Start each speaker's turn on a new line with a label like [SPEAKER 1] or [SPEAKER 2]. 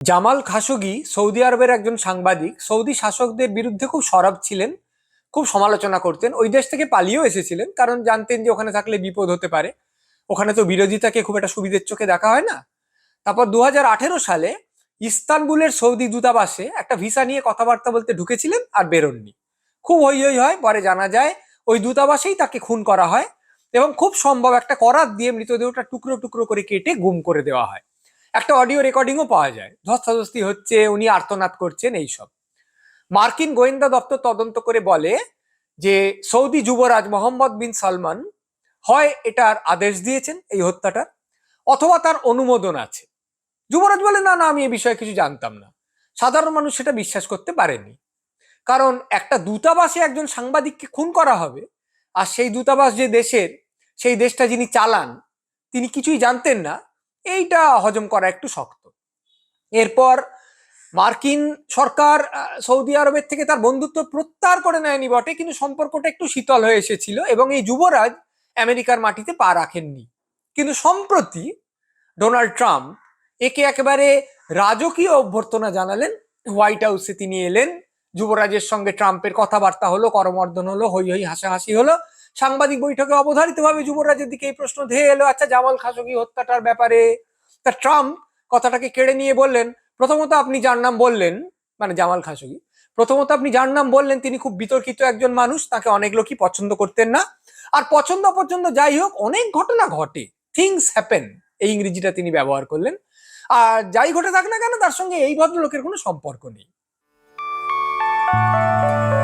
[SPEAKER 1] Jamal Khashoggi Saudi আরবের একজন সাংবাদিক, সৌদি শাসকদের বিরুদ্ধে খুব সরব ছিলেন, খুব সমালোচনা করতেন। ওই দেশ থেকে পালিয়েও এসেছিলেন, কারণ জানতেন যে ওখানে থাকলে বিপদ হতে পারে। ওখানে তো বিরোধিতাকে খুব একটা সুবিধের চোখে দেখা হয় না। তারপর দু হাজার আঠেরো সালে ইস্তানবুলের সৌদি দূতাবাসে একটা ভিসা নিয়ে কথাবার্তা বলতে ঢুকেছিলেন আর বেরোননি। খুব হই হই হয়, পরে জানা যায় ওই দূতাবাসেই তাকে খুন করা হয় এবং খুব সম্ভব একটা করাত দিয়ে মৃতদেহটা টুকরো টুকরো করে কেটে গুম করে দেওয়া হয়। একটা অডিও রেকর্ডিংও পাওয়া যায়। ধস্তাধস্তি হচ্ছে, উনি আর্তনাদ করছেন এইসব। মার্কিন গোয়েন্দা দপ্তর তদন্ত করে বলে যে, সৌদি যুবরাজ মোহাম্মদ বিন সালমান হয় এটার আদেশ দিয়েছেন এই হত্যাটার, অথবা তার অনুমোদন আছে। যুবরাজ বলে, না না, আমি এ বিষয়ে কিছু জানতাম না। সাধারণ মানুষ সেটা বিশ্বাস করতে পারেনি। কারণ একটা দূতাবাসে একজন সাংবাদিককে খুন করা হবে, আর সেই দূতাবাস যে দেশের, সেই দেশটা যিনি চালান, তিনি কিছুই জানতেন না। এইটা হজম করা একটু শক্ত। এরপর মার্কিন সরকার সৌদি আরবের থেকে তার বন্ধুত্ব প্রত্যাহার করে নেয়নি বটে, কিন্তু সম্পর্কটা একটু শীতল হয়ে এসেছিল এবং এই যুবরাজ আমেরিকার মাটিতে পা রাখেননি। কিন্তু সম্প্রতি ডোনাল্ড ট্রাম্প একে একেবারে রাজকীয় অভ্যর্থনা জানালেন, হোয়াইট হাউসে তিনি এলেন যুবরাজের সঙ্গে ট্রাম্পের কথাবার্তা হলো, করমর্দন হলো, হই হই হাসাহাসি হলো। সাংবাদিক বৈঠকে অবধারিতভাবে যুবরাজের দিকে এই প্রশ্ন ধেয়ে এলো আচ্ছা জামাল খাশোগি হত্যাটার ব্যাপারে? তা ট্রাম্প কথাটাকে কেড়ে নিয়ে বললেন, প্রথমত আপনি যার নাম বললেন মানে জামাল খাশোগি, প্রথমত আপনি যার নাম বললেন, তিনি খুব বিতর্কিত একজন মানুষ, তাকে অনেক লোকই পছন্দ করতেন না। আর পছন্দ অপছন্দ যাই হোক, অনেক ঘটনা ঘটে থিংস হ্যাপেন এই ইংরেজিটা তিনি ব্যবহার করলেন। আর যাই ঘটে থাক না কেন, তার সঙ্গে এই ভদ্রলোকের কোনো সম্পর্ক নেই। Música